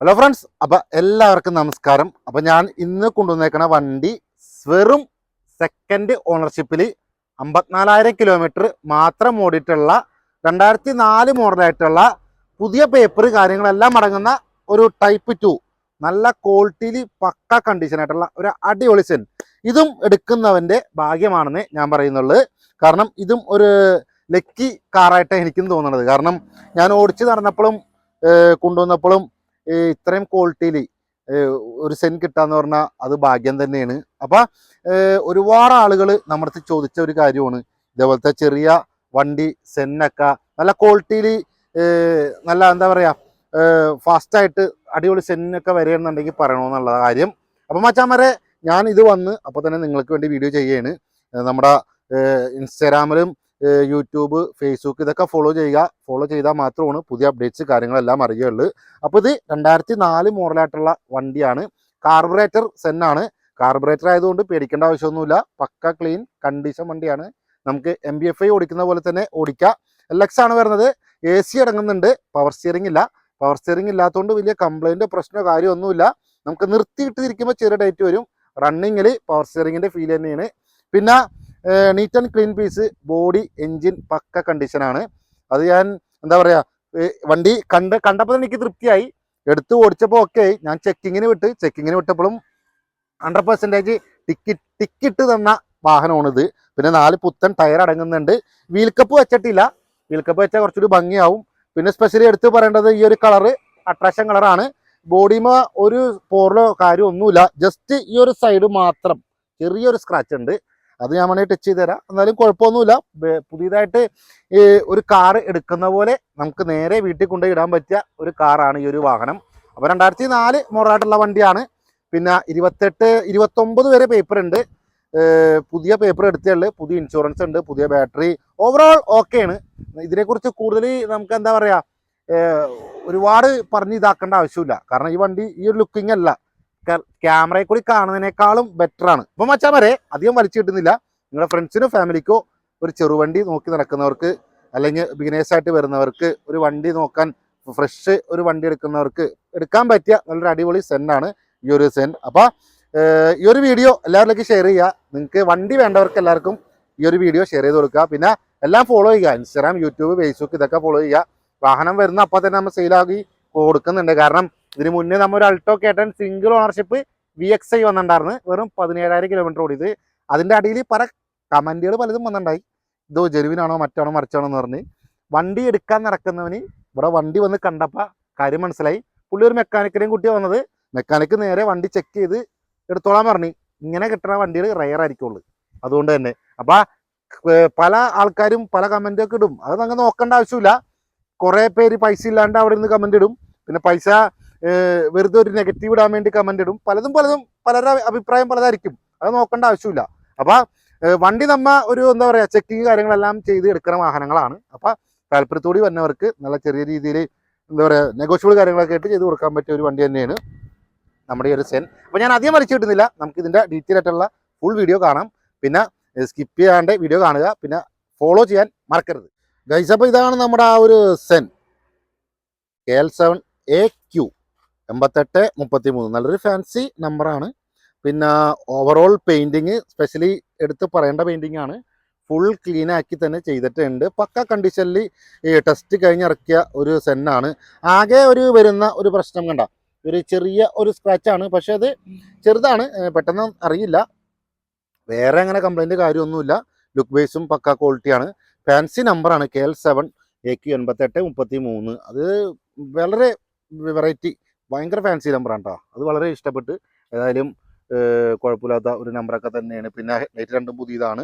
Hello friends അപ്പൊ എല്ലാവർക്കും നമസ്കാരം. അപ്പൊ ഞാൻ ഇന്ന് കൊണ്ടുവന്നേക്കണ വണ്ടി വെറും സെക്കൻഡ് ഓണർഷിപ്പിൽ അമ്പത്തിനാലായിരം കിലോമീറ്റർ മാത്രം ഓടിയിട്ടുള്ള രണ്ടായിരത്തി നാല് മോഡലായിട്ടുള്ള പുതിയ പേപ്പർ കാര്യങ്ങളെല്ലാം അടങ്ങുന്ന ഒരു ടൈപ്പ് ടു നല്ല ക്വാളിറ്റിയിൽ പക്ക കണ്ടീഷൻ ആയിട്ടുള്ള ഒരു അടിപൊളി സെൻ ഇതും എടുക്കുന്നവന്റെ ഭാഗ്യമാണെന്ന് ഞാൻ പറയുന്നുള്ളൂ. കാരണം ഇതും ഒരു ലക്കി കാറായിട്ടാണ് എനിക്കും തോന്നുന്നത്. കാരണം ഞാൻ ഓടിച്ച് നടന്നപ്പോഴും കൊണ്ടുവന്നപ്പോഴും ഇത്രയും ക്വാളിറ്റിയിൽ ഒരു സെൻ കിട്ടാന്ന് പറഞ്ഞാൽ അത് ഭാഗ്യം തന്നെയാണ്. അപ്പം ഒരുപാട് ആളുകൾ നമ്മുടെ ചോദിച്ച ഒരു കാര്യമാണ്. ഇതേപോലത്തെ ചെറിയ വണ്ടി സെന്നൊക്കെ നല്ല ക്വാളിറ്റിയിൽ നല്ല എന്താ പറയുക ഫാസ്റ്റായിട്ട് അടിപൊളി സെന്നൊക്കെ വരികയാണെന്നുണ്ടെങ്കിൽ പറയണമെന്നുള്ള കാര്യം. അപ്പം മച്ചാമാരെ ഞാൻ ഇത് വന്ന് അപ്പോൾ തന്നെ നിങ്ങൾക്ക് വേണ്ടി വീഡിയോ ചെയ്യുകയാണ്. നമ്മുടെ ഇൻസ്റ്റാഗ്രാമിലും യൂട്യൂബ് ഫേസ്ബുക്ക് ഇതൊക്കെ ഫോളോ ചെയ്യുക. ഫോളോ ചെയ്താൽ മാത്രമാണ് പുതിയ അപ്ഡേറ്റ്സ് കാര്യങ്ങളെല്ലാം അറിയുകയുള്ളൂ. അപ്പോൾ ഇത് രണ്ടായിരത്തി നാല് മോഡലായിട്ടുള്ള വണ്ടിയാണ്. കാർബറേറ്റർ സെന്നാണ് കാർബറേറ്റർ ആയതുകൊണ്ട് പേടിക്കേണ്ട ആവശ്യമൊന്നുമില്ല. പക്ക ക്ലീൻ കണ്ടീഷൻ വണ്ടിയാണ്. നമുക്ക് എം ബി എഫ് ഐ ഓടിക്കുന്ന പോലെ തന്നെ ഓടിക്കുക എൽ എക്സ് ആണ് വരുന്നത്. എ സി അടങ്ങുന്നുണ്ട്. പവർ സ്റ്റിയറിംഗ് ഇല്ല. പവർ സ്റ്റിയറിംഗ് ഇല്ലാത്തതുകൊണ്ട് വലിയ കംപ്ലൈന്റോ പ്രശ്നമോ കാര്യമൊന്നുമില്ല നമുക്ക് നിർത്തിയിട്ട് ഇരിക്കുമ്പോൾ ചെറിയ ഡേറ്റ് വരും. റണ്ണിങ്ങിൽ പവർ സ്റ്റിയറിങ്ങിന്റെ ഫീൽ തന്നെയാണ്. പിന്നെ neat and clean piece body engine പക്ക കണ്ടീഷനാണ് അത് ഞാൻ എന്താ പറയുക വണ്ടി കണ്ട് കണ്ടപ്പോൾ എനിക്ക് തൃപ്തിയായി. എടുത്ത് ഓടിച്ചപ്പോൾ ഓക്കെ ഞാൻ ചെക്കിങ്ങിന് വിട്ട് ചെക്കിങ്ങിന് വിട്ടപ്പോഴും ഹൺഡ്രഡ് പെർസെന്റേജ് ടിക്കറ്റ് ടിക്കറ്റ് തന്ന വാഹനമാണിത്. പിന്നെ നാല് പുത്തൻ ടയർ അടങ്ങുന്നുണ്ട്. വീൽ കപ്പ് വെച്ചിട്ടില്ല. വീൽ കപ്പ് വെച്ചാൽ കുറച്ചൊരു ഭംഗിയാവും. പിന്നെ സ്പെഷ്യലി എടുത്ത് പറയേണ്ടത് ഈ ഒരു കളറ് അട്രാക്ഷൻ കളറാണ് ബോഡിമ ഒരു പോറലോ കാര്യമൊന്നുമില്ല. ജസ്റ്റ് ഈ ഒരു സൈഡ് മാത്രം ചെറിയൊരു സ്ക്രാച്ച് ഉണ്ട്. അത് ഞാൻ വേണമെങ്കിൽ ടച്ച് ചെയ്ത് തരാം. എന്നാലും കുഴപ്പമൊന്നുമില്ല. പുതിയതായിട്ട് ഒരു കാർ എടുക്കുന്ന പോലെ നമുക്ക് നേരെ വീട്ടിൽ കൊണ്ടുപോയി ഇടാൻ പറ്റിയ ഒരു കാറാണ് ഈ ഒരു വാഹനം. അപ്പോൾ രണ്ടായിരത്തി നാല് മോറായിട്ടുള്ള വണ്ടിയാണ്. പിന്നെ ഇരുപത്തെട്ട് ഇരുപത്തൊമ്പത് വരെ പേപ്പർ ഉണ്ട്. പുതിയ പേപ്പർ എടുത്തുള്ളു പുതിയ ഇൻഷുറൻസ് ഉണ്ട് പുതിയ ബാറ്ററി ഓവറോൾ ഓക്കെയാണ് ഇതിനെക്കുറിച്ച് കൂടുതൽ നമുക്ക് എന്താ പറയുക ഒരുപാട് പറഞ്ഞ് ഇതാക്കേണ്ട ആവശ്യമില്ല. കാരണം ഈ വണ്ടി ഈ ഒരു ലുക്കിംഗ് അല്ല. ക്യാമറയിൽ കൂടി കാണുന്നതിനേക്കാളും ബെറ്റർ ആണ്. ഇപ്പൊ മച്ചാൻ വരെ അധികം വലിച്ചു കിട്ടുന്നില്ല. നിങ്ങളുടെ ഫ്രണ്ട്സിനോ ഫാമിലിക്കോ ഒരു ചെറുവണ്ടി നോക്കി നടക്കുന്നവർക്ക് അല്ലെങ്കിൽ ബിഗിനേഴ്സ് ആയിട്ട് വരുന്നവർക്ക് ഒരു വണ്ടി നോക്കാൻ ഫ്രഷ് ഒരു വണ്ടി എടുക്കുന്നവർക്ക് എടുക്കാൻ പറ്റിയ നല്ലൊരു അടിപൊളി സെന്നാണ് ഈ ഒരു സെൻ അപ്പൊ ഏർ ഈ ഒരു വീഡിയോ എല്ലാവരിലേക്ക് ഷെയർ ചെയ്യുക. നിങ്ങൾക്ക് വണ്ടി വേണ്ടവർക്ക് എല്ലാവർക്കും ഈ ഒരു വീഡിയോ ഷെയർ ചെയ്ത് കൊടുക്കുക. പിന്നെ എല്ലാം ഫോളോ ചെയ്യുക. ഇൻസ്റ്റാഗ്രാം യൂട്യൂബ് ഫേസ്ബുക്ക് ഇതൊക്കെ ഫോളോ ചെയ്യുക. വാഹനം വരുന്ന അപ്പം തന്നെ നമ്മൾ സെയിലാക്കി കൊടുക്കുന്നുണ്ട്. കാരണം ഇതിന് മുന്നേ നമ്മൾ ഒരു Alto കേട്ടൻ single ownership V X I വന്നിട്ടുണ്ടായിരുന്നു. വെറും പതിനേഴായിരം കിലോമീറ്റർ ഓടിയത്. അതിന്റെ അടിയിൽ പല കമന്റുകൾ പലതും വന്നിട്ടുണ്ടായി. ഇതോ ജെരുവിനാണോ മറ്റാണോ മറിച്ചാണോ എന്ന് പറഞ്ഞ്. വണ്ടി എടുക്കാൻ നടക്കുന്നവന് ഇവിടെ വണ്ടി വന്ന് കണ്ടപ്പോൾ കാര്യം മനസ്സിലായി. പുള്ളി ഒരു മെക്കാനിക്കിനെയും കുട്ടി വന്നത്. മെക്കാനിക്ക് നേരെ വണ്ടി ചെക്ക് ചെയ്ത് എടുത്തോളാൻ പറഞ്ഞു. ഇങ്ങനെ കിട്ടുന്ന വണ്ടികൾ റയർ ആയിരിക്കുള്ളൂ. അതുകൊണ്ട് തന്നെ. അപ്പം പല ആൾക്കാരും പല കമന്റൊക്കെ ഇടും. അത് നമുക്ക് നോക്കേണ്ട ആവശ്യമില്ല. കുറേ പേര് പൈസ ഇല്ലാണ്ട് അവിടെ നിന്ന് കമന്റ് ഇടും. പിന്നെ പൈസ വെറുതെ ഒരു നെഗറ്റീവ് ഇടാൻ വേണ്ടി കമന്റ് ഇടും. പലതും പലതും പലരുടെ അഭിപ്രായം പലതായിരിക്കും. അത് നോക്കേണ്ട ആവശ്യമില്ല. അപ്പോൾ വണ്ടി നമ്മ ഒരു എന്താ പറയുക ചെക്കിങ് കാര്യങ്ങളെല്ലാം ചെയ്ത് എടുക്കുന്ന വാഹനങ്ങളാണ്. അപ്പോൾ താല്പര്യത്തോടി വന്നവർക്ക് നല്ല ചെറിയ രീതിയിൽ എന്താ പറയുക നെഗോഷ്യബിൾ കാര്യങ്ങളൊക്കെ ആയിട്ട് ചെയ്ത് കൊടുക്കാൻ പറ്റിയ ഒരു വണ്ടി തന്നെയാണ് നമ്മുടെ ഒരു സെൻ അപ്പോൾ ഞാൻ അധികം വലിച്ചു കിട്ടുന്നില്ല. നമുക്ക് ഇതിന്റെ ഡീറ്റെയിൽ ആയിട്ടുള്ള ഫുൾ വീഡിയോ കാണാം. പിന്നെ സ്കിപ്പ് ചെയ്യാണ്ട് വീഡിയോ കാണുക. പിന്നെ ഫോളോ ചെയ്യാൻ മറക്കരുത്. ഗൈസ് അപ്പോൾ ഇതാണ് നമ്മുടെ ആ ഒരു Zen K L seven A Q എൺപത്തെട്ട് മുപ്പത്തി മൂന്ന് നല്ലൊരു ഫാൻസി നമ്പറാണ് പിന്നെ ഓവറോൾ പെയിന്റിങ് സ്പെഷ്യലി എടുത്ത് പറയേണ്ട പെയിന്റിംഗ് ആണ്. ഫുൾ ക്ലീൻ ആക്കി തന്നെ ചെയ്തിട്ടുണ്ട്. പക്ക കണ്ടീഷനിൽ ഈ ടെസ്റ്റ് കഴിഞ്ഞിറക്കിയ ഒരു സെന്നാണ് ആകെ ഒരു വരുന്ന ഒരു പ്രശ്നം കണ്ട. ഒരു ചെറിയ ഒരു സ്ക്രാച്ചാണ് പക്ഷെ അത് ചെറുതാണ്. പെട്ടെന്ന് അറിയില്ല. വേറെ അങ്ങനെ കംപ്ലൈന്റ് കാര്യമൊന്നുമില്ല. ലുക്ക് ബേസും പക്ക ക്വാളിറ്റിയാണ് ഫാൻസി നമ്പറാണ് K L seven A Q എൺപത്തെട്ട് മുപ്പത്തി മൂന്ന് അത് വളരെ വെറൈറ്റി ഭയങ്കര ഫാൻസി നമ്പറാണ് കേട്ടോ അത് വളരെ ഇഷ്ടപ്പെട്ട് ഏതായാലും കുഴപ്പമില്ലാത്ത ഒരു നമ്പറൊക്കെ തന്നെയാണ്. പിന്നെ ലൈറ്റ് രണ്ടും പുതിയതാണ്.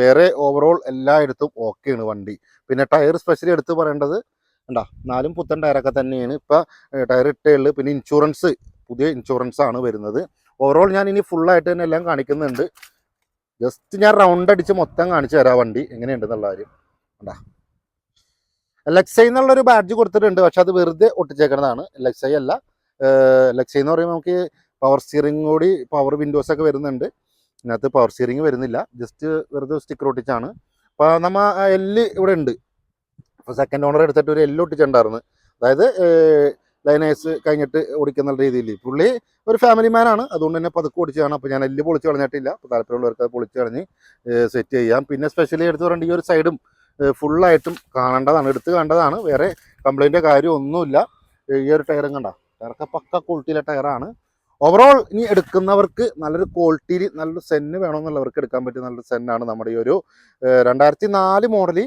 വേറെ ഓവറോൾ എല്ലായിടത്തും ഓക്കെയാണ് വണ്ടി. പിന്നെ ടയർ സ്പെഷ്യലി എടുത്ത് പറയേണ്ടത് ഉണ്ടാ നാലും പുത്തൻ ടയറൊക്കെ തന്നെയാണ്. ഇപ്പം ടയർ ഇട്ടേ ഉള്ളു. പിന്നെ ഇൻഷുറൻസ് പുതിയ ഇൻഷുറൻസ് ആണ് വരുന്നത്. ഓവറോൾ ഞാൻ ഇനി ഫുള്ളായിട്ട് തന്നെ എല്ലാം കാണിക്കുന്നുണ്ട്. ജസ്റ്റ് ഞാൻ റൗണ്ട് അടിച്ച് മൊത്തം കാണിച്ചു തരാം വണ്ടി. എങ്ങനെയുണ്ടെന്നുള്ള കാര്യം. കണ്ടാ? എൽ എന്നുള്ള ഒരു ബാഡ്ജ് കൊടുത്തിട്ടുണ്ട്. പക്ഷെ അത് വെറുതെ ഒട്ടിച്ചേക്കുന്നതാണ് ലക്സൈ അല്ല. ലക്സൈ എന്ന് പറയുമ്പോൾ നമുക്ക് പവർ സ്റ്റിയറിംഗ് കൂടി പവർ വിൻഡോസ് ഒക്കെ വരുന്നുണ്ട്. ഇതിനകത്ത് പവർ സ്റ്റിയറിംഗ് വരുന്നില്ല. ജസ്റ്റ് വെറുതെ സ്റ്റിക്കർ ഒട്ടിച്ചാണ്. അപ്പോൾ നമ്മൾ എല്ല് ഇവിടെ ഉണ്ട്. അപ്പോൾ സെക്കൻഡ് ഓണർ എടുത്തിട്ട് ഒരു എല്ല് ഒട്ടിച്ചിട്ടുണ്ടായിരുന്നു. അതായത് ലൈനേഴ്സ് കഴിഞ്ഞിട്ട് ഓടിക്കുന്ന രീതിയിൽ. പുള്ളി ഒരു ഫാമിലി മാൻ ആണ്. അതുകൊണ്ട് തന്നെ പതുക്കെ ഓടിച്ചതാണ്. അപ്പോൾ ഞാൻ എല്ല് പൊളിച്ച് കളഞ്ഞിട്ടില്ല. അപ്പോൾ താല്പര്യമുള്ളവർക്ക് അത് പൊളിച്ച് കളഞ്ഞ് സെറ്റ് ചെയ്യാം. പിന്നെ സ്പെഷ്യലി എടുത്ത് പറയേണ്ട ഈ ഒരു സൈഡും ഫുള്ളായിട്ടും കാണേണ്ടതാണ്. എടുത്ത് കണ്ടതാണ്. വേറെ കംപ്ലൈന്റോ കാര്യം ഒന്നുമില്ല. ഈ ഒരു ടയറും കണ്ട? ടയറൊക്കെ പക്ക ക്വാളിറ്റിയിലെ ടയറാണ് ഓവറോൾ ഇനി എടുക്കുന്നവർക്ക് നല്ലൊരു ക്വാളിറ്റിയിൽ നല്ലൊരു സെന്ന് വേണമെന്നുള്ളവർക്ക് എടുക്കാൻ പറ്റിയ നല്ലൊരു സെന്നാണ് നമ്മുടെ ഈ ഒരു രണ്ടായിരത്തി നാല് മോഡൽ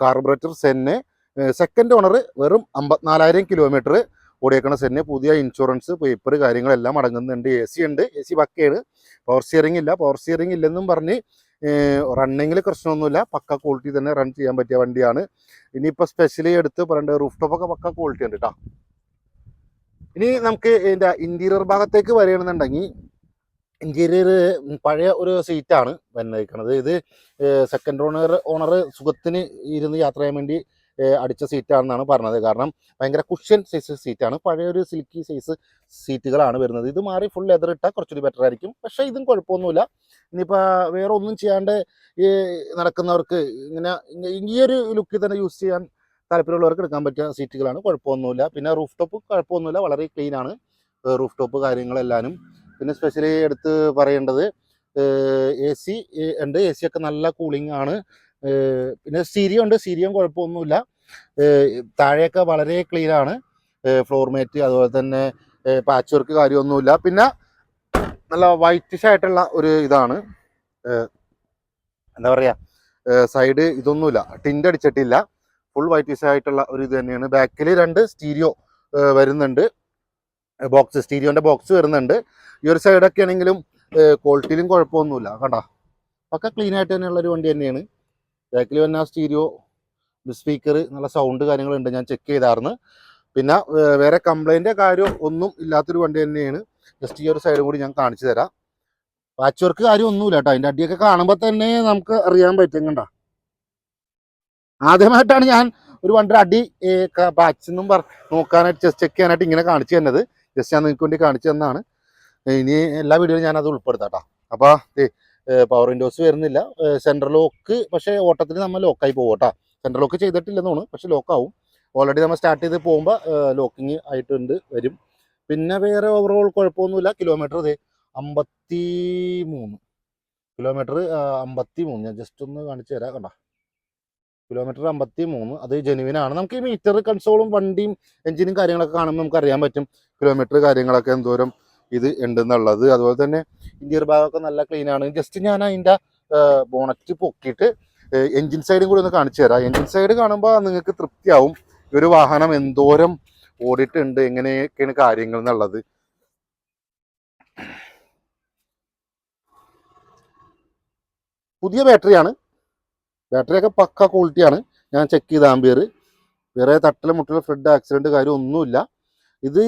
കാർബറേറ്റർ സെന്ന് സെക്കൻഡ് ഓണർ വെറും അമ്പത്തിനാലായിരം കിലോമീറ്റർ ഓടിയേക്കണ സെന്ന് പുതിയ ഇൻഷുറൻസ് പേപ്പർ കാര്യങ്ങളെല്ലാം അടങ്ങുന്നുണ്ട്. എ സി ഉണ്ട്. എ സി പക്കയാണ് പവർ സ്റ്റിയറിംഗ് ഇല്ല. പവർ സ്റ്റിയറിംഗ് ഇല്ലെന്നും പറഞ്ഞ് റണ്ണിങ്ങിൽ പ്രശ്നമൊന്നുമില്ല. പക്ക ക്വാളിറ്റി തന്നെ റൺ ചെയ്യാൻ പറ്റിയ വണ്ടിയാണ്. ഇനിയിപ്പോൾ സ്പെഷ്യലി എടുത്ത് പറയേണ്ടത് റൂഫ് ടോപ്പൊക്കെ പക്ക ക്വാളിറ്റി ഉണ്ട് കേട്ടോ ഇനി നമുക്ക് ഇതിന്റെ ഇന്റീരിയർ ഭാഗത്തേക്ക് വരികയാണെന്നുണ്ടെങ്കിൽ ഇന്റീരിയർ പഴയ ഒരു സീറ്റാണ് വന്നിരിക്കുന്നത് ഇത് സെക്കൻഡ് ഓണർ ഓണർ സുഖത്തിന് ഇരുന്ന് യാത്ര ചെയ്യാൻ വേണ്ടി അടിച്ച സീറ്റാണെന്നാണ് പറഞ്ഞത്. കാരണം ഭയങ്കര കുഷ്യൻ സൈസ് സീറ്റാണ്. പഴയൊരു സിൽക്കി സൈസ് സീറ്റുകളാണ് വരുന്നത്. ഇത് മാറി ഫുൾ ലെതർ ഇട്ടാൽ കുറച്ചുകൂടി ബെറ്റർ ആയിരിക്കും. പക്ഷേ ഇതും കുഴപ്പമൊന്നുമില്ല. ഇനിയിപ്പോൾ വേറെ ഒന്നും ചെയ്യാണ്ട് ഈ നടക്കുന്നവർക്ക് ഇങ്ങനെ ഈ ഒരു ലുക്കിൽ തന്നെ യൂസ് ചെയ്യാൻ താല്പര്യമുള്ളവർക്ക് എടുക്കാൻ പറ്റിയ സീറ്റുകളാണ്. കുഴപ്പമൊന്നുമില്ല. പിന്നെ റൂഫ് ടോപ്പ് കുഴപ്പമൊന്നുമില്ല. വളരെ ക്ലീൻ ആണ്. റൂഫ് ടോപ്പ് കാര്യങ്ങളെല്ലാനും. പിന്നെ സ്പെഷ്യലി എടുത്ത് പറയേണ്ടത് എ സി ഉണ്ട്. എ സി ഒക്കെ നല്ല കൂളിംഗ് ആണ്. പിന്നെ സ്റ്റീരിയോ ഉണ്ട് സ്റ്റീരിയോ കുഴപ്പമൊന്നുമില്ല താഴെയൊക്കെ വളരെ ക്ലീൻ ആണ്. ഫ്ലോർ മേറ്റ് അതുപോലെ തന്നെ പാച്ച് വർക്ക് കാര്യമൊന്നുമില്ല. പിന്നെ നല്ല വൈറ്റിഷ് ആയിട്ടുള്ള ഒരു ഇതാണ്. എന്താ പറയുക സൈഡ് ഇതൊന്നുമില്ല. ടിന്റ് അടിച്ചിട്ടില്ല. ഫുൾ വൈറ്റിഷ് ആയിട്ടുള്ള ഒരു ഇത് തന്നെയാണ്. ബാക്കിൽ രണ്ട് സ്റ്റീരിയോ വരുന്നുണ്ട്. ബോക്സ് സ്റ്റീരിയോന്റെ ബോക്സ് വരുന്നുണ്ട്. ഈ ഒരു സൈഡൊക്കെ ആണെങ്കിലും ക്വാളിറ്റിയിലും കുഴപ്പമൊന്നുമില്ല. കണ്ടോ? ഒക്കെ ക്ലീൻ ആയിട്ട് തന്നെയുള്ള ഒരു വണ്ടി തന്നെയാണ്. ബാക്കിൽ വന്ന സ്റ്റീരിയോ സ്പീക്കർ നല്ല സൗണ്ട് കാര്യങ്ങളുണ്ട്. ഞാൻ ചെക്ക് ചെയ്തായിരുന്നു പിന്നെ വേറെ കംപ്ലൈന്റ് കാര്യം ഒന്നും ഇല്ലാത്തൊരു വണ്ടി തന്നെയാണ്. ജസ്റ്റ് ഈ ഒരു സൈഡും കൂടി ഞാൻ കാണിച്ചു തരാം. പാച്ച് വർക്ക് കാര്യം ഒന്നുമില്ല കേട്ടോ അതിന്റെ അടിയൊക്കെ കാണുമ്പോൾ തന്നെ നമുക്ക് അറിയാൻ പറ്റും കണ്ട? ആദ്യമായിട്ടാണ് ഞാൻ ഒരു വണ്ടിയുടെ അടി പാച്ച് എന്നും പറ നോക്കാനായിട്ട് ചെക്ക് ചെയ്യാനായിട്ട് ഇങ്ങനെ കാണിച്ചു തന്നത്. ജസ്റ്റ് ഞാൻ നിങ്ങൾക്ക് വേണ്ടി കാണിച്ചു തന്നാണ്. ഇനി എല്ലാ വീഡിയോയിലും ഞാൻ അത് ഉൾപ്പെടുത്താം കേട്ടോ അപ്പോൾ പവർ വിൻഡോസ് വരുന്നില്ല. സെൻട്രൽ ലോക്ക് പക്ഷേ ഓട്ടത്തിൽ നമ്മൾ ലോക്കായി പോകും കേട്ടോ സെൻട്രൽ ലോക്ക് ചെയ്തിട്ടില്ലെന്ന് തോന്നുന്നു പക്ഷേ ലോക്കാവും ഓൾറെഡി നമ്മൾ സ്റ്റാർട്ട് ചെയ്ത് പോകുമ്പോൾ ലോക്കിങ് ആയിട്ടുണ്ട് വരും. പിന്നെ വേറെ ഓവറോൾ കുഴപ്പമൊന്നുമില്ല. കിലോമീറ്റർ ഇത് അമ്പത്തി മൂന്ന് കിലോമീറ്റർ അമ്പത്തി മൂന്ന് ഞാൻ ജസ്റ്റ് ഒന്ന് കാണിച്ചു തരാം കണ്ട? കിലോമീറ്റർ അമ്പത്തി മൂന്ന് അത് ജെനുവിനാണ് നമുക്ക് ഈ മീറ്റർ കൺസോളും വണ്ടിയും എഞ്ചിനും കാര്യങ്ങളൊക്കെ കാണുമ്പോൾ നമുക്ക് അറിയാൻ പറ്റും. കിലോമീറ്റർ കാര്യങ്ങളൊക്കെ എന്തോരം ഇത് ഉണ്ടെന്നുള്ളത്. അതുപോലെ തന്നെ ഇന്റീരിയർ ഭാഗമൊക്കെ നല്ല ക്ലീൻ ആണ്. ജസ്റ്റ് ഞാൻ അതിന്റെ ബോണറ്റ് പൊക്കിയിട്ട് എൻജിൻ സൈഡും കൂടി ഒന്ന് കാണിച്ചു തരാം. എൻജിൻ സൈഡ് കാണുമ്പോൾ നിങ്ങൾക്ക് തൃപ്തിയാവും. ഈ ഒരു വാഹനം എന്തോരം ഓടിയിട്ടുണ്ട് എങ്ങനെയൊക്കെയാണ് കാര്യങ്ങൾ എന്നുള്ളത്. പുതിയ ബാറ്ററിയാണ് ബാറ്ററിയൊക്കെ പക്ക ക്വാളിറ്റിയാണ് ഞാൻ ചെക്ക് ചെയ്ത ആമ്പിയർ വേറെ തട്ടലും മുട്ടലും ഫ്ലഡ് ആക്സിഡന്റ് കാര്യം ഒന്നുമില്ല. ഇത്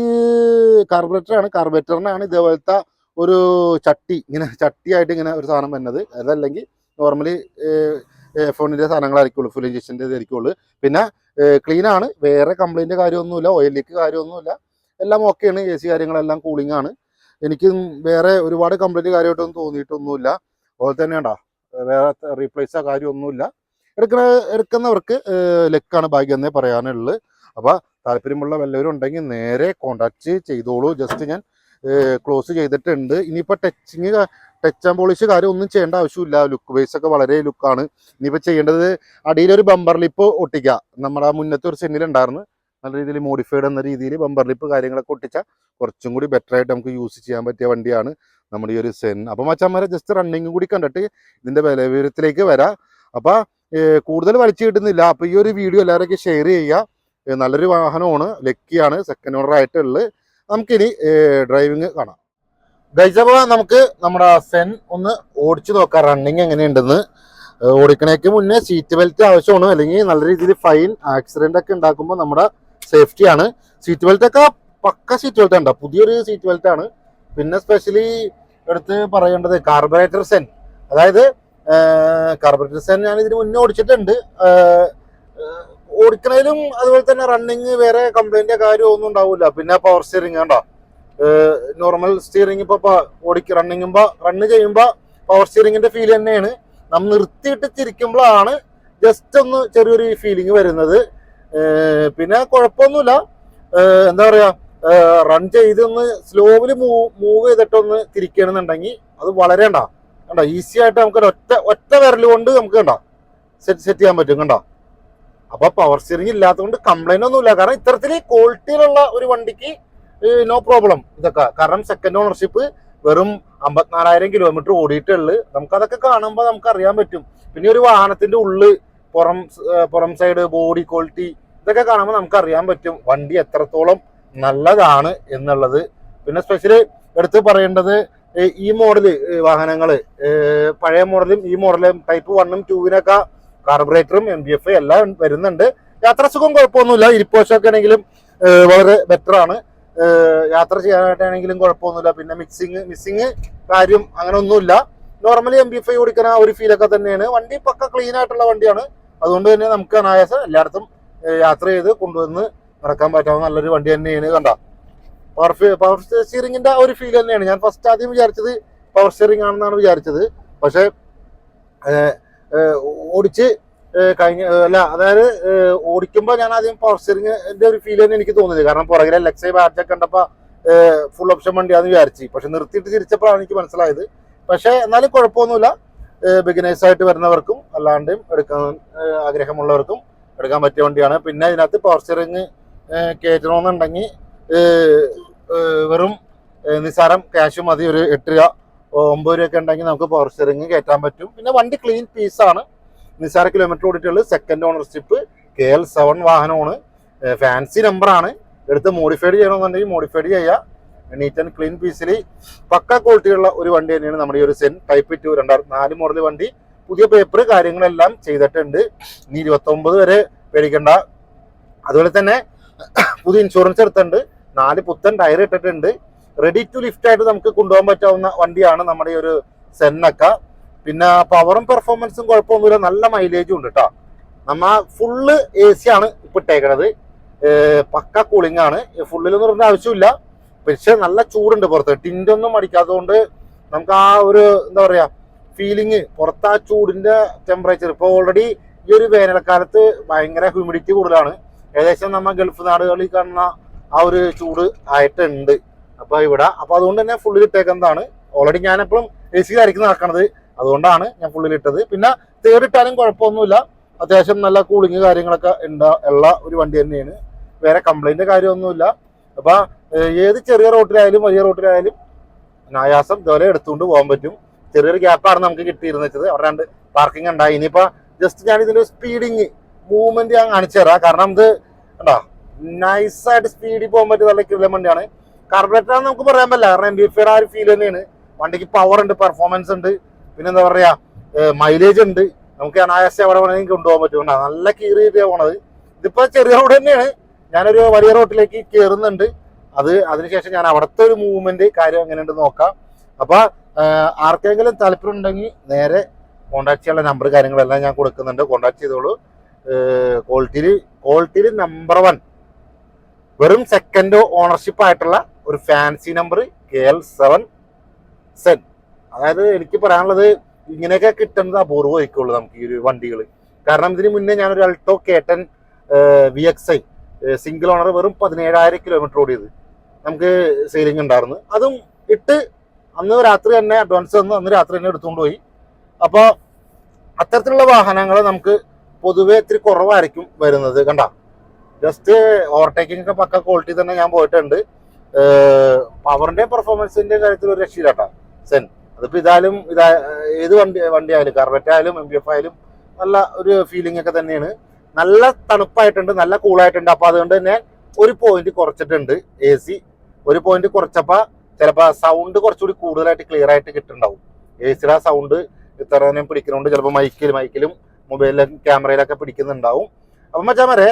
കാർബറേറ്റർ ആണ്. കാർബറേറ്ററിനാണ് ഇതേപോലത്തെ ഒരു ചട്ടി ഇങ്ങനെ ചട്ടിയായിട്ട് ഇങ്ങനെ ഒരു സാധനം വരുന്നത്. അതല്ലെങ്കിൽ നോർമലി ഫോണിന്റെ സാധനങ്ങളായിരിക്കുള്ളൂ ഫുൾ ഇഞ്ചക്ഷന്റെ ഇതായിരിക്കുള്ളൂ. പിന്നെ ക്ലീനാണ് വേറെ കംപ്ലൈന്റ് കാര്യമൊന്നുമില്ല ഓയിൽ ലീക്ക് കാര്യമൊന്നുമില്ല. എല്ലാം ഓക്കെയാണ് എ സി കാര്യങ്ങളെല്ലാം കൂളിംഗ് ആണ്. എനിക്ക് വേറെ ഒരുപാട് കംപ്ലൈന്റ് കാര്യമായിട്ടൊന്നും തോന്നിയിട്ടൊന്നുമില്ല. അതുപോലെ തന്നെ ഉണ്ടോ വേറെ റീപ്ലേസോ കാര്യമൊന്നുമില്ല. എടുക്കുന്ന എടുക്കുന്നവർക്ക് ലക്കാണ് ഭാഗ്യം എന്നേ പറയാനുള്ളത് അപ്പോൾ താല്പര്യമുള്ള വല്ലവരും ഉണ്ടെങ്കിൽ നേരെ കോണ്ടാക്ട് ചെയ്തോളൂ. ജസ്റ്റ് ഞാൻ ക്ലോസ് ചെയ്തിട്ടുണ്ട്. ഇനിയിപ്പോൾ ടച്ചിങ് ടച്ച് ആൻഡ് പോളിഷ് കാര്യം ഒന്നും ചെയ്യേണ്ട ആവശ്യമില്ല. ലുക്ക് വൈസ് ഒക്കെ വളരെ ലുക്കാണ് ഇനിയിപ്പോൾ ചെയ്യേണ്ടത് അടിയിലൊരു ബമ്പർ ലിപ്പ് ഒട്ടിക്കുക നമ്മുടെ മുന്നത്തെ ഒരു സെന്നിലുണ്ടായിരുന്നു നല്ല രീതിയിൽ മോഡിഫൈഡ് എന്ന രീതിയിൽ ബമ്പർ ലിപ്പ് കാര്യങ്ങളൊക്കെ ഒട്ടിച്ചാൽ കുറച്ചും കൂടി ബെറ്റർ ആയിട്ട് നമുക്ക് യൂസ് ചെയ്യാൻ പറ്റിയ വണ്ടിയാണ് നമ്മുടെ ഈ ഒരു സെൻ അപ്പം മച്ചാന്മാരെ ജസ്റ്റ് റണ്ണിങ് കൂടി കണ്ടിട്ട് ഇതിന്റെ വില വിവരത്തിലേക്ക് വരാം അപ്പോൾ കൂടുതൽ വലിച്ചു കിട്ടുന്നില്ല. അപ്പോൾ ഈ ഒരു വീഡിയോ എല്ലാവരൊക്കെ ഷെയർ ചെയ്യുക. നല്ലൊരു വാഹനമാണ്. ലക്കിയാണ് സെക്കൻഡ് ഓണർ ആയിട്ടുള്ളത്. നമുക്കിനി ഡ്രൈവിങ് കാണാം. ഗൈസപ്പോ നമുക്ക് നമ്മുടെ സെൻ ഒന്ന് ഓടിച്ചു നോക്കാം. റണ്ണിങ് എങ്ങനെയുണ്ടെന്ന്. ഓടിക്കണേക്ക് മുന്നേ സീറ്റ് ബെൽറ്റ് ആവശ്യമാണ്. അല്ലെങ്കിൽ നല്ല രീതിയിൽ ഫൈൻ ആക്സിഡന്റ് ഒക്കെ ഉണ്ടാക്കുമ്പോൾ നമ്മുടെ സേഫ്റ്റിയാണ് സീറ്റ് ബെൽറ്റ് ഒക്കെ പക്ക സീറ്റ് ബെൽറ്റ് ഉണ്ടോ പുതിയൊരു സീറ്റ് ബെൽറ്റ് ആണ്. പിന്നെ സ്പെഷ്യലി എടുത്ത് പറയേണ്ടത് കാർബറേറ്റർ സെൻ അതായത് കാർബറേറ്റർ സെൻ ഞാൻ ഇതിന് മുന്നേ ഓടിച്ചിട്ടുണ്ട്. ഏഹ്, അതുപോലെ തന്നെ റണ്ണിങ് വേറെ കംപ്ലൈന്റ് കാര്യം ഒന്നും ഉണ്ടാവില്ല പിന്നെ പവർ സ്റ്റിയറിംഗ് കണ്ടോ? നോർമൽ സ്റ്റിയറിംഗ് ഇപ്പൊ ഓടിക്ക റണ്ണിങ്ങുമ്പോ റണ്ണ് ചെയ്യുമ്പോ പവർ സ്റ്റിയറിംഗിന്റെ ഫീൽ തന്നെയാണ്. നമ്മൾ നിർത്തിയിട്ട് തിരിക്കുമ്പോഴാണ് ജസ്റ്റ് ഒന്ന് ചെറിയൊരു ഫീലിംഗ് വരുന്നത്. പിന്നെ കുഴപ്പമൊന്നുമില്ല എന്താ പറയാ റൺ ചെയ്തൊന്ന് സ്ലോവിൽ മൂവ് മൂവ് ചെയ്തിട്ടൊന്ന് തിരിക്കണമെന്നുണ്ടെങ്കിൽ അത് വളരെ ഉണ്ടാ. കണ്ടോ ഈസി ആയിട്ട് നമുക്ക് ഒറ്റ ഒറ്റ വിരൽ കൊണ്ട് നമുക്ക് കണ്ടോ സെറ്റ് സെറ്റ് ചെയ്യാൻ പറ്റും കണ്ടോ? അപ്പൊ പവർ സ്റ്റിയറിംഗ് ഇല്ലാത്തതുകൊണ്ട് കംപ്ലൈന്റ് ഒന്നുമില്ല. കാരണം ഇത്തരത്തിൽ ക്വാളിറ്റിയിലുള്ള ഒരു വണ്ടിക്ക് നോ പ്രോബ്ലം ഇതൊക്കെ. കാരണം സെക്കൻഡ് ഓണർഷിപ്പ് വെറും അമ്പത്തിനാലായിരം കിലോമീറ്റർ ഓടിയിട്ടുള്ളു നമുക്കതൊക്കെ കാണുമ്പോൾ നമുക്ക് അറിയാൻ പറ്റും. പിന്നെ ഒരു വാഹനത്തിന്റെ ഉള്ളിൽ പുറം പുറം സൈഡ് ബോഡി ക്വാളിറ്റി ഇതൊക്കെ കാണുമ്പോൾ നമുക്ക് അറിയാൻ പറ്റും. വണ്ടി എത്രത്തോളം നല്ലതാണ് എന്നുള്ളത്. പിന്നെ സ്പെഷ്യലി എടുത്ത് പറയേണ്ടത് ഈ മോഡൽ വാഹനങ്ങൾ പഴയ മോഡലും ഈ മോഡലും ടൈപ്പ് വണ്ണും ടൂവിനൊക്കെ കാർബറേറ്ററും എം ബി എഫ് എല്ലാം വരുന്നുണ്ട്. യാത്രാ സുഖം കുഴപ്പമൊന്നുമില്ല. ഇരിപ്പോഷൊക്കെ ആണെങ്കിലും വളരെ ബെറ്റർ ആണ്. യാത്ര ചെയ്യാനായിട്ടാണെങ്കിലും കുഴപ്പമൊന്നുമില്ല. പിന്നെ മിക്സിങ് മിസ്സിങ് കാര്യം അങ്ങനെ ഒന്നുമില്ല നോർമലി എം ബി എഫ് ഓടിക്കുന്ന ആ ഒരു ഫീലൊക്കെ തന്നെയാണ്. വണ്ടി പക്ക ക്ലീൻ ആയിട്ടുള്ള വണ്ടിയാണ്. അതുകൊണ്ട് തന്നെ നമുക്ക് അനായാസം എല്ലായിടത്തും യാത്ര ചെയ്ത് കൊണ്ടുവന്ന് നടക്കാൻ പറ്റാവുന്ന നല്ലൊരു വണ്ടി തന്നെയാണ്. കണ്ട? പവർ പവർ സ്റ്റിയറിംഗിന്റെ ഒരു ഫീൽ തന്നെയാണ്. ഞാൻ ഫസ്റ്റ് ആദ്യം വിചാരിച്ചത് പവർ സ്റ്റിയറിംഗ് ആണെന്നാണ് വിചാരിച്ചത്. പക്ഷെ ഓടിച്ച് കഴിഞ്ഞ അല്ല അതായത് ഓടിക്കുമ്പോൾ ഞാൻ ആദ്യം പവർ സ്റ്റിയറിംഗിന്റെ ഒരു ഫീൽ തന്നെ എനിക്ക് തോന്നിയത്. കാരണം പുറകിലെ ലെക്സൈ ബാറ്റൊക്കെ കണ്ടപ്പോൾ ഫുൾ ഓപ്ഷൻ വണ്ടിയാന്ന് വിചാരിച്ചു. പക്ഷെ നിർത്തിയിട്ട് തിരിച്ചപ്പോഴാണ് എനിക്ക് മനസ്സിലായത്. പക്ഷെ എന്നാലും കുഴപ്പമൊന്നുമില്ല. ബിഗിനേഴ്സ് ആയിട്ട് വരുന്നവർക്കും അല്ലാണ്ടും എടുക്കാൻ ആഗ്രഹമുള്ളവർക്കും എടുക്കാൻ പറ്റിയ വണ്ടിയാണ്. പിന്നെ അതിനകത്ത് പവർ സ്റ്റിയറിംഗ് കയറ്റണമെന്നുണ്ടെങ്കിൽ വെറും നിസ്സാരം ക്യാഷ് മതി. ഒരു എട്ട് രൂപ ഒമ്പത് രൂപയൊക്കെ ഉണ്ടെങ്കിൽ നമുക്ക് പവർ സ്റ്റിയറിംഗ് കയറ്റാൻ പറ്റും. പിന്നെ വണ്ടി ക്ലീൻ പീസാണ് നിസാര kilometre ഓടിയിട്ടുള്ളത് second ownership K L seven വാഹനമാണ് ഫാൻസി നമ്പറാണ് എടുത്ത് മോഡിഫൈഡ് ചെയ്യണമെന്നുണ്ടെങ്കിൽ മോഡിഫൈഡ് ചെയ്യുക നീറ്റ് ആൻഡ് ക്ലീൻ പീസിൽ പക്ക ക്വാളിറ്റിയുള്ള ഒരു വണ്ടി തന്നെയാണ് നമ്മുടെ ഈ ഒരു സെൻ ടൈപ്പ് ടു രണ്ടായിരത്തി നാല് മോഡൽ വണ്ടി. പുതിയ പേപ്പർ കാര്യങ്ങളെല്ലാം ചെയ്തിട്ടുണ്ട്. ഇനി ഇരുപത്തൊമ്പത് വരെ പേടിക്കണ്ട. അതുപോലെ തന്നെ പുതിയ ഇൻഷുറൻസ് എടുത്തിട്ടുണ്ട്. നാല് പുത്തൻ ടയർ ഇട്ടിട്ടുണ്ട്. റെഡി ടു ലിഫ്റ്റ് ആയിട്ട് നമുക്ക് കൊണ്ടുപോകാൻ പറ്റാവുന്ന വണ്ടിയാണ് നമ്മുടെ ഈ ഒരു സെന്നക്ക. പിന്നെ പവറും പെർഫോമൻസും കുഴപ്പമൊന്നുമില്ല. നല്ല മൈലേജും ഉണ്ട് കേട്ടോ നമ്മ ഫുള്ള് എ സി ആണ് ഇപ്പൊ ഇട്ടേക്കണത്. പക്ക കൂളിംഗ് ആണ്. ഫുള്ളിലൊന്നും പറഞ്ഞ ആവശ്യമില്ല. പക്ഷെ നല്ല ചൂടുണ്ട് പുറത്ത്. ടിന്റൊന്നും അടിക്കാത്തതുകൊണ്ട് നമുക്ക് ആ ഒരു എന്താ പറയാ ഫീലിംഗ് പുറത്ത് ആ ചൂടിന്റെ ടെമ്പറേച്ചർ ഇപ്പോൾ ഓൾറെഡി ഈ ഒരു വേനൽക്കാലത്ത് ഭയങ്കര ഹ്യൂമിഡിറ്റി കൂടുതലാണ്. ഏകദേശം നമ്മ ഗൾഫ് നാടുകളിൽ കാണുന്ന ആ ഒരു ചൂട് ആയിട്ടുണ്ട്. അപ്പൊ ഇവിടെ അപ്പൊ അതുകൊണ്ട് തന്നെ ഫുള്ളിൽ ഇട്ടേക്കുന്നതാണ് ഓൾറെഡി ഞാൻ എപ്പോഴും എ സിയിലായിരിക്കും നടക്കണത്. അതുകൊണ്ടാണ് ഞാൻ ഫുള്ളിൽ ഇട്ടത്. പിന്നെ തേറിട്ടാലും കുഴപ്പമൊന്നുമില്ല. അത്യാവശ്യം നല്ല കൂളിങ് കാര്യങ്ങളൊക്കെ ഉണ്ടാ. ഉള്ള ഒരു വണ്ടി തന്നെയാണ്. വേറെ കംപ്ലൈന്റ് കാര്യമൊന്നുമില്ല. അപ്പൊ ഏത് ചെറിയ റോട്ടിലായാലും വലിയ റോട്ടിലായാലും നായാസം ഇതുപോലെ എടുത്തുകൊണ്ട് പോകാൻ പറ്റും. ചെറിയൊരു ഗ്യാപ്പാണ് നമുക്ക് കിട്ടിയിരുന്നത് അവിടെ രണ്ട് പാർക്കിംഗ് ഉണ്ടായി. ഇനിയിപ്പോ ജസ്റ്റ് ഞാൻ ഇതിന്റെ സ്പീഡിങ് മൂവ്മെന്റ് ഞാൻ കാണിച്ചു തരാം കാരണം ഇത് കണ്ടോ? നൈസായിട്ട് സ്പീഡിൽ പോകാൻ പറ്റിയ നല്ല കിലോ വണ്ടിയാണ്. കാർബറേറ്റർ ആണ് നമുക്ക് പറയാൻ പറ്റില്ല. കാരണം എം ബി എഫ് ആ ഒരു ഫീൽ തന്നെയാണ്. വണ്ടിക്ക് പവർ ഉണ്ട് പെർഫോമൻസ് ഉണ്ട്. പിന്നെ എന്താ പറയാ മൈലേജ് ഉണ്ട്. നമുക്ക് അനായാസം എവിടെ വേണമെങ്കിൽ കൊണ്ടുപോകാൻ പറ്റും. നല്ല നല്ല കീറി പോണത്. ഇതിപ്പോ ചെറിയ റോഡ് തന്നെയാണ്. ഞാനൊരു വലിയ റോഡിലേക്ക് കയറുന്നുണ്ട് അത് അതിനുശേഷം ഞാൻ അവിടുത്തെ ഒരു മൂവ്മെന്റ് കാര്യം എങ്ങനെയുണ്ട് നോക്കാം. അപ്പൊ ആർക്കെങ്കിലും താല്പര്യം ഉണ്ടെങ്കിൽ നേരെ കോൺടാക്ട് ചെയ്യാനുള്ള നമ്പർ കാര്യങ്ങളെല്ലാം ഞാൻ കൊടുക്കുന്നുണ്ട്. കോൺടാക്ട് ചെയ്തോളൂ. ക്വാളിറ്റിയിൽ ക്വാളിറ്റിയിൽ നമ്പർ വൺ വെറും സെക്കൻഡ് ഓണർഷിപ്പ് ആയിട്ടുള്ള ഒരു fancy number K L seven Zen അതായത് എനിക്ക് പറയാനുള്ളത് ഇങ്ങനെയൊക്കെ കിട്ടുന്നത് അപൂർവമായിക്കുള്ളൂ നമുക്ക് ഈ ഒരു വണ്ടികൾ കാരണം ഇതിന് മുന്നേ ഞാനൊരു Alto K ten V X I single owner വെറും പതിനേഴായിരം കിലോമീറ്റർ ഓടിയത്. നമുക്ക് സെയിലിംഗ് ഉണ്ടായിരുന്നു. അതും ഇട്ട് അന്ന് രാത്രി തന്നെ അഡ്വാൻസ് തന്നു അന്ന് രാത്രി തന്നെ എടുത്തുകൊണ്ട് പോയി. അപ്പോൾ അത്തരത്തിലുള്ള വാഹനങ്ങൾ നമുക്ക് പൊതുവേ ഇത്തിരി കുറവായിരിക്കും വരുന്നത്. കണ്ട? ജസ്റ്റ് ഓവർടേക്കിംഗ് ഒക്കെ പക്ക ക്വാളിറ്റി തന്നെ ഞാൻ പോയിട്ടുണ്ട്. പവറിന്റെ പെർഫോമൻസിന്റെ കാര്യത്തിൽ ഒരു രക്ഷയില്ലാട്ട. സെൻ അതിപ്പോ ഇതായാലും ഇതാ ഏത് വണ്ടി വണ്ടി ആയാലും കാർബറ്റ് ആയാലും എം ബി എഫ് ആയാലും നല്ല ഒരു ഫീലിംഗ് ഒക്കെ തന്നെയാണ്. നല്ല തണുപ്പായിട്ടുണ്ട് നല്ല കൂളായിട്ടുണ്ട് അപ്പൊ അതുകൊണ്ട് തന്നെ ഒരു പോയിന്റ് കുറച്ചിട്ടുണ്ട് എ സി ഒരു പോയിന്റ് കുറച്ചപ്പോ ചിലപ്പോ സൗണ്ട് കുറച്ചുകൂടി കൂടുതലായിട്ട് ക്ലിയർ ആയിട്ട് കിട്ടുന്നുണ്ടാവും. എ സിയുടെ സൗണ്ട് ഇത്ര തന്നെ പിടിക്കുന്നുണ്ട് ചിലപ്പോൾ മൈക്കിൽ മൈക്കിലും മൊബൈലിലും ക്യാമറയിലൊക്കെ പിടിക്കുന്നുണ്ടാവും. അപ്പം മച്ചാമാരെ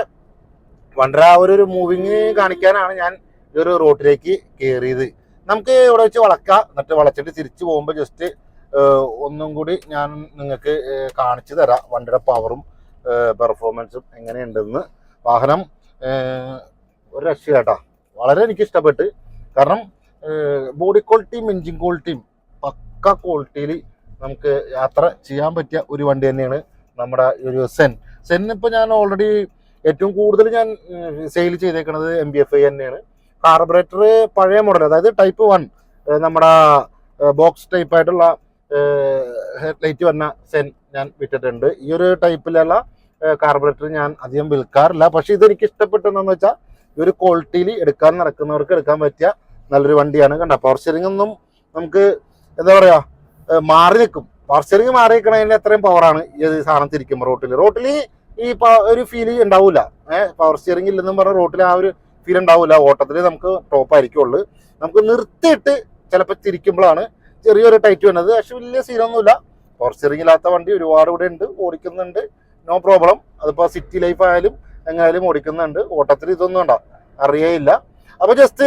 വണ്ടര ആ ഒരു മൂവിങ് കാണിക്കാനാണ് ഞാൻ ഒരു റോട്ടിലേക്ക് കയറിയത് നമുക്ക് ഇവിടെ വെച്ച് വളക്കാം. എന്നിട്ട് വളച്ചിട്ട് തിരിച്ചു പോകുമ്പോൾ ജസ്റ്റ് ഒന്നും കൂടി ഞാൻ നിങ്ങൾക്ക് കാണിച്ചു തരാം. വണ്ടിയുടെ പവറും പെർഫോമൻസും എങ്ങനെയുണ്ടെന്ന്. വാഹനം ഒരു രക്ഷയാട്ടാ വളരെ എനിക്ക് ഇഷ്ടപ്പെട്ട്. കാരണം ബോഡി ക്വാളിറ്റിയും എൻജിൻ ക്വാളിറ്റിയും പക്ക ക്വാളിറ്റിയിൽ നമുക്ക് യാത്ര ചെയ്യാൻ പറ്റിയ ഒരു വണ്ടി തന്നെയാണ് നമ്മുടെ ഒരു സെൻ. സെൻ ഇപ്പോൾ ഞാൻ ഓൾറെഡി ഏറ്റവും കൂടുതൽ ഞാൻ സെയിൽ ചെയ്തേക്കുന്നത് എം ബി എഫ് ഐ തന്നെയാണ്. കാർബറേറ്റർ പഴയ മോഡൽ അതായത് ടൈപ്പ് വൺ നമ്മുടെ ബോക്സ് ടൈപ്പ് ആയിട്ടുള്ള ഹെഡ് ലൈറ്റ് വന്ന സെൻ ഞാൻ വിറ്റിട്ടുണ്ട് ഈ ഒരു ടൈപ്പിലുള്ള കാർബറേറ്റർ ഞാൻ അധികം വിൽക്കാറില്ല. പക്ഷെ ഇതെനിക്ക് ഇഷ്ടപ്പെട്ടെന്നു വെച്ചാൽ ഈ ഒരു ക്വാളിറ്റിയിൽ എടുക്കാൻ നടക്കുന്നവർക്ക് എടുക്കാൻ പറ്റിയ നല്ലൊരു വണ്ടിയാണ്. കണ്ട പവർ സ്റ്റിയറിംഗ് ഒന്നും നമുക്ക് എന്താ പറയാ ഏഹ് മാറി നിൽക്കും. പവർ സ്റ്റിയറിംഗ് മാറി നിൽക്കണതിന് അത്രയും പവറാണ് ഈ സാധനം തിരിക്കുമ്പോൾ റോട്ടിൽ റോട്ടിൽ ഈ ഒരു ഫീൽ ഉണ്ടാവില്ല ഏഹ് പവർ സ്റ്റിയറിംഗ് ഇല്ലെന്നും പറഞ്ഞ റോട്ടിൽ ആ ഒരു ഫീൽ ഉണ്ടാവില്ല ഓട്ടത്തിൽ നമുക്ക് ടോപ്പ് ആയിരിക്കുള്ളൂ. നമുക്ക് നിർത്തിയിട്ട് ചിലപ്പോൾ തിരിക്കുമ്പോഴാണ് ചെറിയൊരു ടൈറ്റ് വരുന്നത് പക്ഷെ വലിയ സീനൊന്നുമില്ല കുറച്ച് ഇറങ്ങില്ലാത്ത വണ്ടി ഒരുപാട് ഇവിടെ ഉണ്ട് ഓടിക്കുന്നുണ്ട്. നോ പ്രോബ്ലം അതിപ്പോൾ സിറ്റി ലൈഫ് ആയാലും എങ്ങനെയായാലും ഓടിക്കുന്നുണ്ട്. ഓട്ടത്തിൽ ഇതൊന്നും വേണ്ട. അറിയേയില്ല. അപ്പോൾ ജസ്റ്റ്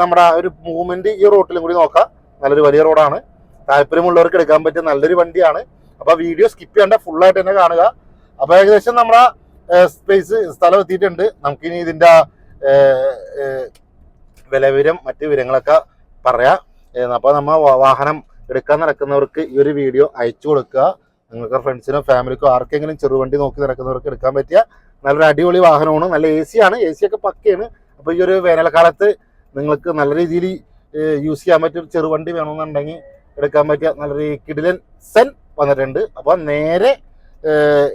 നമ്മുടെ ഒരു മൂവ്മെന്റ് ഈ റോട്ടിലും കൂടി നോക്കാം. നല്ലൊരു വലിയ റോഡാണ് താല്പര്യമുള്ളവർക്ക് എടുക്കാൻ പറ്റിയ നല്ലൊരു വണ്ടിയാണ്. അപ്പോൾ വീഡിയോ സ്കിപ്പ് ചെയ്യേണ്ട ഫുൾ ആയിട്ട് തന്നെ കാണുക. അപ്പോൾ ഏകദേശം നമ്മുടെ സ്പേസ് സ്ഥലം എത്തിയിട്ടുണ്ട്. നമുക്കിനി ഇതിന്റെ വിലവിവരം മറ്റു വിവരങ്ങളൊക്കെ പറയാം. അപ്പോൾ നമ്മൾ വാഹനം എടുക്കാൻ നടക്കുന്നവർക്ക് ഈ ഒരു വീഡിയോ അയച്ചു കൊടുക്കുക. നിങ്ങൾക്ക് ഫ്രണ്ട്സിനോ ഫാമിലിക്കോ ആർക്കെങ്കിലും ചെറുവണ്ടി നോക്കി നടക്കുന്നവർക്ക് എടുക്കാൻ പറ്റിയ നല്ലൊരു അടിപൊളി വാഹനമാണ്. നല്ല എ സി ആണ്. എ സി ഒക്കെ പക്കയാണ്. അപ്പോൾ ഈ ഒരു വേനൽക്കാലത്ത് നിങ്ങൾക്ക് നല്ല രീതിയിൽ യൂസ് ചെയ്യാൻ പറ്റിയ ഒരു ചെറുവണ്ടി വേണമെന്നുണ്ടെങ്കിൽ എടുക്കാൻ പറ്റിയ നല്ലൊരു കിടിലൻ സെൻ വന്നിട്ടുണ്ട്. അപ്പോൾ നേരെ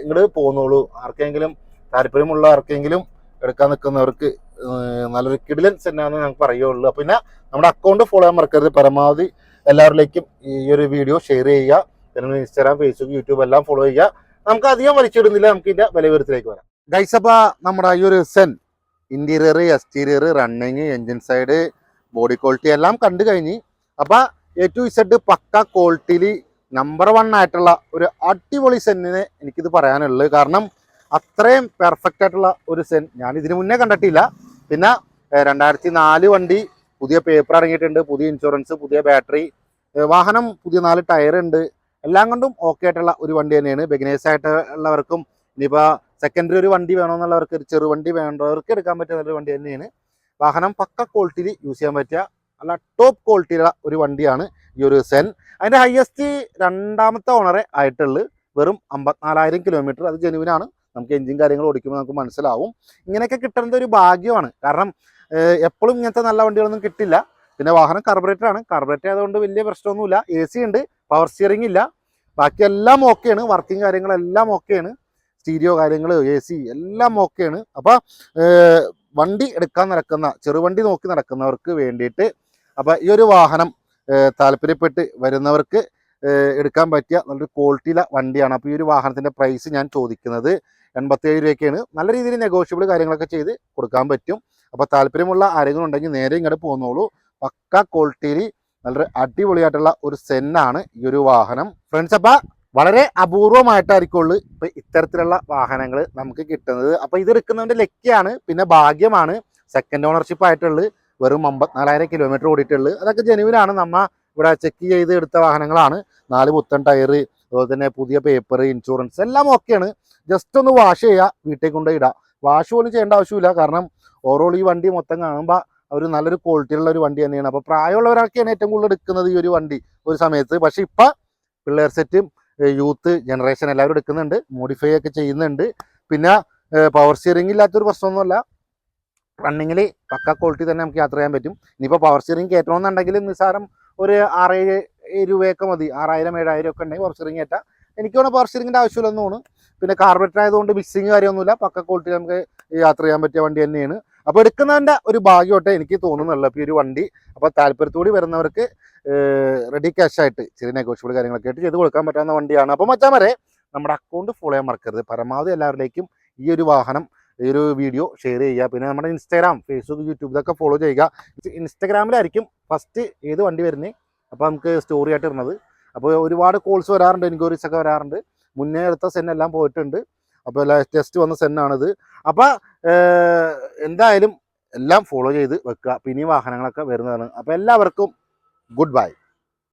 ഇങ്ങോട്ട് പോന്നോളൂ. ആർക്കെങ്കിലും താല്പര്യമുള്ള ആർക്കെങ്കിലും എടുക്കാൻ നിൽക്കുന്നവർക്ക് നല്ലൊരു കിടിലൻ സെന്നാണെന്ന് ഞങ്ങൾക്ക് പറയുള്ളൂ. അപ്പം പിന്നെ നമ്മുടെ അക്കൗണ്ട് ഫോളോ ചെയ്യാൻ മറക്കരുത്. പരമാവധി എല്ലാവരിലേക്കും ഈ ഒരു വീഡിയോ ഷെയർ ചെയ്യുക. പിന്നെ ഇൻസ്റ്റാഗ്രാം ഫേസ്ബുക്ക് യൂട്യൂബ് എല്ലാം ഫോളോ ചെയ്യുക. നമുക്ക് അധികം വലിച്ചിടുന്നില്ല. നമുക്ക് ഇതിന്റെ വിലവിവരത്തിലേക്ക് വരാം. ഗൈസപ്പ നമ്മുടെ ഈ ഒരു Zen interior exterior running engine side body quality എല്ലാം കണ്ടു കഴിഞ്ഞ് അപ്പോൾ എ ടു ഇസഡ് പക്ക ക്വാളിറ്റിയിൽ നമ്പർ വൺ ആയിട്ടുള്ള ഒരു അടിപൊളി സെന്നിനെ എനിക്കിത് പറയാനുള്ളത്. കാരണം അത്രയും പെർഫെക്റ്റ് ആയിട്ടുള്ള ഒരു സെൻ ഞാൻ ഇതിനു മുന്നേ കണ്ടിട്ടില്ല. പിന്നെ രണ്ടായിരത്തി നാല് വണ്ടി പുതിയ പേപ്പർ ഇറങ്ങിയിട്ടുണ്ട് പുതിയ ഇൻഷുറൻസ് പുതിയ ബാറ്ററി വാഹനം പുതിയ നാല് ടയർ ഉണ്ട്. എല്ലാം കൊണ്ടും ഓക്കെ ആയിട്ടുള്ള ഒരു വണ്ടി തന്നെയാണ്. ബിഗിനേഴ്സ് ആയിട്ടുള്ളവർക്കും ഇനിയിപ്പോൾ സെക്കൻഡറി ഒരു വണ്ടി വേണമെന്നുള്ളവർക്ക് ഒരു ചെറുവണ്ടി വേണ്ടവർക്ക് എടുക്കാൻ പറ്റുന്ന ഒരു വണ്ടി തന്നെയാണ്. വാഹനം പക്ക ക്വാളിറ്റിയിൽ യൂസ് ചെയ്യാൻ പറ്റുക നല്ല ടോപ്പ് ക്വാളിറ്റിയുള്ള ഒരു വണ്ടിയാണ് ഈ ഒരു സെൻ അതിന്റെ ഹയസ്റ്റ് രണ്ടാമത്തെ ഓണറെ ആയിട്ടുള്ളൂ വെറും അമ്പത്തിനാലായിരം കിലോമീറ്റർ അത് ജനുവിനാണ് നമുക്ക് എഞ്ചിൻ കാര്യങ്ങൾ ഓടിക്കുമ്പോൾ നമുക്ക് മനസ്സിലാവും. ഇങ്ങനെയൊക്കെ കിട്ടുന്നത് ഒരു ഭാഗ്യമാണ്. കാരണം എപ്പോഴും ഇങ്ങനത്തെ നല്ല വണ്ടികളൊന്നും കിട്ടില്ല. പിന്നെ വാഹനം കാർബറേറ്റർ ആണ്. കാർബറേറ്റർ ആയതുകൊണ്ട് വലിയ പ്രശ്നമൊന്നുമില്ല. എ സി ഉണ്ട്. പവർ സ്റ്റിയറിംഗ് ഇല്ല. ബാക്കി എല്ലാം ഓക്കെയാണ് വർക്കിംഗ് കാര്യങ്ങളെല്ലാം ഓക്കെയാണ് സ്റ്റീരിയോ കാര്യങ്ങൾ എ സി എല്ലാം ഓക്കെയാണ് അപ്പോൾ വണ്ടി എടുക്കാൻ നടക്കുന്ന ചെറുവണ്ടി നോക്കി നടക്കുന്നവർക്ക് വേണ്ടിയിട്ട് അപ്പോൾ ഈ ഒരു വാഹനം താല്പര്യപ്പെട്ട് വരുന്നവർക്ക് എടുക്കാൻ പറ്റിയ നല്ലൊരു ക്വാളിറ്റിയിലെ വണ്ടിയാണ്. അപ്പോൾ ഈ ഒരു വാഹനത്തിന്റെ പ്രൈസ് ഞാൻ ചോദിക്കുന്നത്. എൺപത്തേഴ് രൂപയ്ക്കാണ് നല്ല രീതിയിൽ നെഗോഷ്യബിൾ കാര്യങ്ങളൊക്കെ ചെയ്ത് കൊടുക്കാൻ പറ്റും. അപ്പോൾ താല്പര്യമുള്ള ആരെങ്കിലും ഉണ്ടെങ്കിൽ നേരെ ഇങ്ങോട്ട് പോന്നോളൂ. പക്ക ക്വാളിറ്റിയിൽ നല്ലൊരു അടിപൊളിയായിട്ടുള്ള ഒരു സെന്നാണ് ഈ ഒരു വാഹനം. ഫ്രണ്ട്സ് അപ്പം വളരെ അപൂർവമായിട്ടായിരിക്കുള്ളൂ ഇപ്പം ഇത്തരത്തിലുള്ള വാഹനങ്ങൾ നമുക്ക് കിട്ടുന്നത്. അപ്പോൾ ഇത് എടുക്കുന്നതിന്റെ ലക്കിയാണ് പിന്നെ ഭാഗ്യമാണ് സെക്കൻഡ് ഓണർഷിപ്പ് ആയിട്ടുള്ളത് വെറും അമ്പത്തിനാലായിരം കിലോമീറ്റർ ഓടിയിട്ടുള്ളത് അതൊക്കെ ജനുവിനാണ് നമ്മ ഇവിടെ ചെക്ക് ചെയ്ത് എടുത്ത വാഹനങ്ങളാണ്. നാല് പുത്തൻ ടയർ അതുപോലെ തന്നെ പുതിയ പേപ്പർ ഇൻഷുറൻസ് എല്ലാം ഓക്കെയാണ് ജസ്റ്റ് ഒന്ന് വാഷ് ചെയ്യുക വീട്ടിൽ കൊണ്ട് ഇടുക വാഷ് പോലും ചെയ്യേണ്ട ആവശ്യമില്ല. കാരണം ഓവറോൾ ഈ വണ്ടി മൊത്തം കാണുമ്പോൾ ഒരു നല്ലൊരു ക്വാളിറ്റിയുള്ള ഒരു വണ്ടി തന്നെയാണ്. അപ്പോൾ പ്രായമുള്ളവരൊക്കെയാണ് ഏറ്റവും കൂടുതൽ എടുക്കുന്നത് ഈ ഒരു വണ്ടി ഒരു സമയത്ത്. പക്ഷേ ഇപ്പം പിള്ളേർ സെറ്റും യൂത്ത് ജനറേഷൻ എല്ലാവരും എടുക്കുന്നുണ്ട്. മോഡിഫൈ ഒക്കെ ചെയ്യുന്നുണ്ട്. പിന്നെ പവർ സ്റ്റിയറിംഗ് ഇല്ലാത്തൊരു പ്രശ്നമൊന്നുമല്ല. റണ്ണിങ്ങിൽ പക്ക ക്വാളിറ്റി തന്നെ നമുക്ക് യാത്ര ചെയ്യാൻ പറ്റും. ഇനിയിപ്പോൾ പവർ സ്റ്റിയറിംഗ് കയറ്റണമെന്നുണ്ടെങ്കിൽ നിസ്സാരം ഒരു ആറേഴ് രൂപയൊക്കെ മതി. ആറായിരം ഏഴായിരം ഒക്കെ ഉണ്ടെങ്കിൽ പവർ സ്റ്റിയറിംഗ് ഏറ്റാ. എനിക്ക് തോന്നുന്നു പവർ സ്റ്റിയറിംഗിന്റെ ആവശ്യമില്ലെന്ന് തോന്നുന്നു പിന്നെ കാർബറേറ്റർ ആയതുകൊണ്ട് മിക്സിങ് കാര്യമൊന്നുമില്ല. പക്ക ക്വാളിറ്റി നമുക്ക് യാത്ര ചെയ്യാൻ പറ്റിയ വണ്ടി തന്നെയാണ്. അപ്പോൾ എടുക്കുന്നതിന്റെ ഒരു ഭാഗ്യമായിട്ട് എനിക്ക് തോന്നുന്നുള്ളൂ. അപ്പോൾ ഈ ഒരു വണ്ടി അപ്പോൾ താല്പര്യത്തോടി വരുന്നവർക്ക് റെഡി ക്യാഷ് ആയിട്ട് ചെറിയ നെഗോഷ്യബിൾ കാര്യങ്ങളൊക്കെ ആയിട്ട് ചെയ്ത് കൊടുക്കാൻ പറ്റാവുന്ന വണ്ടിയാണ്. അപ്പോൾ മച്ചാൻ വരെ നമ്മുടെ അക്കൗണ്ട് ഫോളോ ചെയ്യാൻ മറക്കരുത്. പരമാവധി എല്ലാവരിലേക്കും ഈ ഒരു വാഹനം ഈ ഒരു വീഡിയോ ഷെയർ ചെയ്യുക. പിന്നെ നമ്മുടെ ഇൻസ്റ്റാഗ്രാം ഫേസ്ബുക്ക് യൂട്യൂബ് ഇതൊക്കെ ഫോളോ ചെയ്യുക. ഇൻസ്റ്റാഗ്രാമിലായിരിക്കും ഫസ്റ്റ് ഏത് വണ്ടി വരുന്നത് അപ്പോൾ നമുക്ക് സ്റ്റോറി ആയിട്ട് ഇടുന്നത് അപ്പോൾ ഒരുപാട് കോൾസ് വരാറുണ്ട് എൻക്വയറീസ് ഒക്കെ വരാറുണ്ട്. മുന്നേ എടുത്ത സെൻ എല്ലാം പോയിട്ടുണ്ട്. അപ്പോൾ ടെസ്റ്റ് വന്ന സെന്നാണിത് അപ്പോൾ എന്തായാലും എല്ലാം ഫോളോ ചെയ്ത് വെക്കുക. പിന്നെ വാഹനങ്ങളൊക്കെ വരുന്നതാണ്. അപ്പോൾ എല്ലാവർക്കും ഗുഡ് ബൈ